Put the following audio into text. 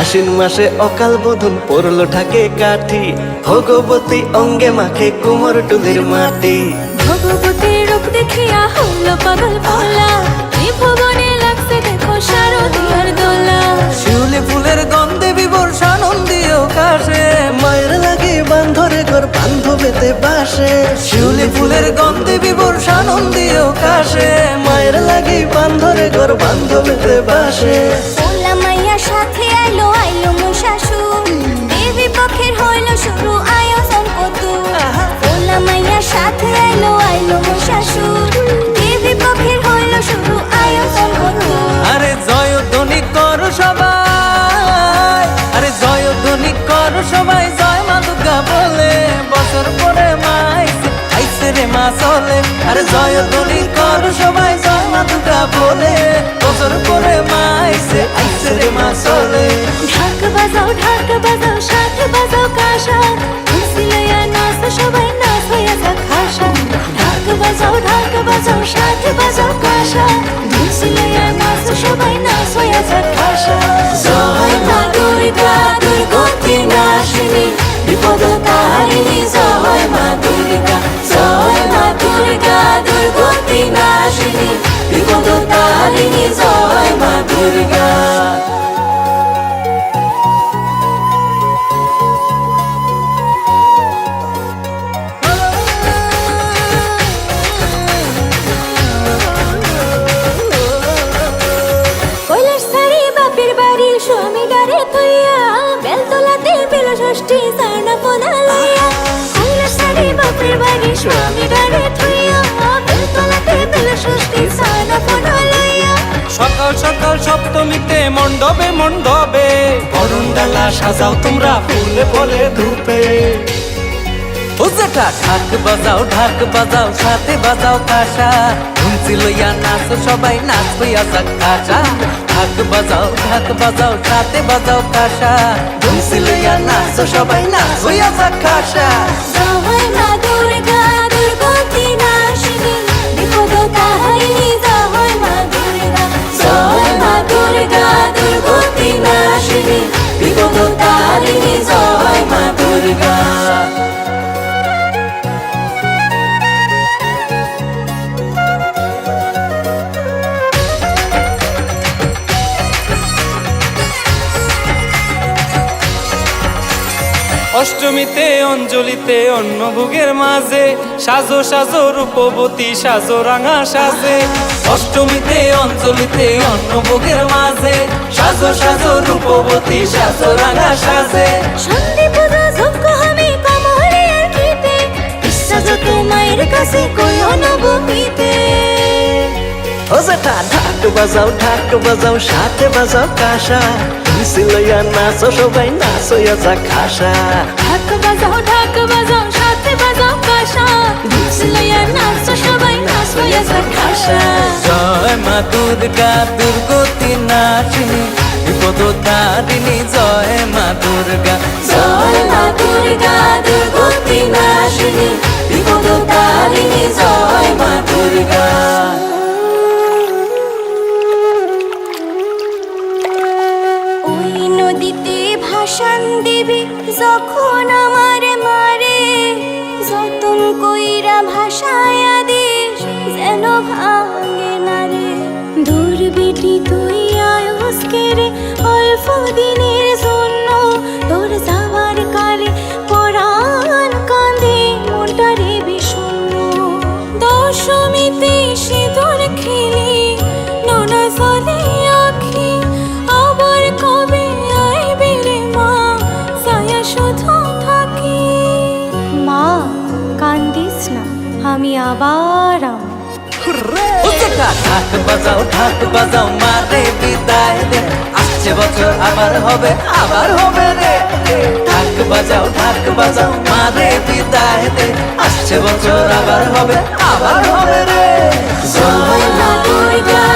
আশ্বিন মাসে অকাল বোধন পড়ল ঢাকে কাঠি। ভগবতী অঙ্গে মাখে কুমোর টুলির মাটি। ভগবতীর রূপ দেখিয়া হইল পাগল ভোলা ত্রিভুবনে লাগছে দেখো শারদীয়ার দোলা। শিউলি ফুলের গন্ধে বিবর সানন্দীয় কাশে মায়ের লাগে বান্ধরে ঘর বান্ধবেতে বাসে। শিউলি ফুলের গন্ধে বিবর সানন্দীয় কাশে মায়ের লাগে বান্ধরে ঘর বান্ধবেতে বাসে। আইলো মশাশুর দেবী পক্ষের হইল শুরু আয়োজন কত আরে জয় ধ্বনি কর সবাই, আরে জয় ধ্বনি কর সবাই, জয় মা দুর্গা বলে, বছর পরে মা আইছে রে মা চলে। আরে জয় ধ্বনি কর সবাই, জয় মা বলে, বছর পরে মা আইছে আইছে মা চলে। ঢাক বাজাও ঢাক বাজাও সাথে বাজাও কাশা বাজাও, ঢাক বাজাও সাথে বাজাও কাশা খুশিলয়া নাচ সবাই নাচ হইয়া যাক হাসা জয় মা দুর্গা দুর্গতি নাশিনী বিপদ তারিণী জয় মা দুর্গা। জয় মা দুর্গা দুর্গতি নাশিনী বিপদ তারিণী জয় মা দুর্গা। বেল বেল সকাল সকাল সপ্তমীতে মণ্ডপে মণ্ডপে বরণ ডালা সাজাও তোমরা ফুলে ফলে ধূপে। ও জেঠা ঢাক বাজাও ঢাক বাজাও, সাথে বাজাও কাশা ধুমসি লইয়া নাচ, সবাই নাচ হইয়া যাক কাশা ঢাক বাজাও ঢাক বাজাও, সাথে বাজাও কাশা ধুমসি লইয়া নাচ, সবাই নাচ হইয়া যাক কাশা অষ্টমীতে, অঞ্জলিতে অন্ন ভোগের মাঝে সাজো সাজো, রূপবতী সাজো, রাঙা সাজে। অষ্টমীতে, অঞ্জলিতে অন্ন ভোগের মাঝে সাজো সাজো, রূপবতী সাজো, রাঙা সাজে। জেঠা ঢাক বাজাও ঢাক বাজাও সাথে বাজাও কাশা খুশি লইয়া নাচ সবাই নাচ যাক খাসা ঢাক বাজাও ঢাক বাজাও সাথে বাজাও কাশা ধুসলয়া নাচ সবাই নাচ যাক খাসা জয় মা দুর্গা দুর্গতি নাচিনী। বিপদ তারিণী জয় মা দুর্গা। জয় মা দুর্গা দুর্গতি নাশিনী বিপদ তারিণী জয় মা দুর্গা। যখন আমার মারে যতন কইরা ভাষায় দিস যেন ভাঙে না আমি আবার ঢাক বাজাও ঢাক বাজাও মারে বিদায় দে। আসছে বছর আবার হবে আবার হবে রে। ঢাক বাজাও ঢাক বাজাও মারে বিদায় দে। আসছে বছর আবার হবে আবার হবে রে। জয় না দুর্গা।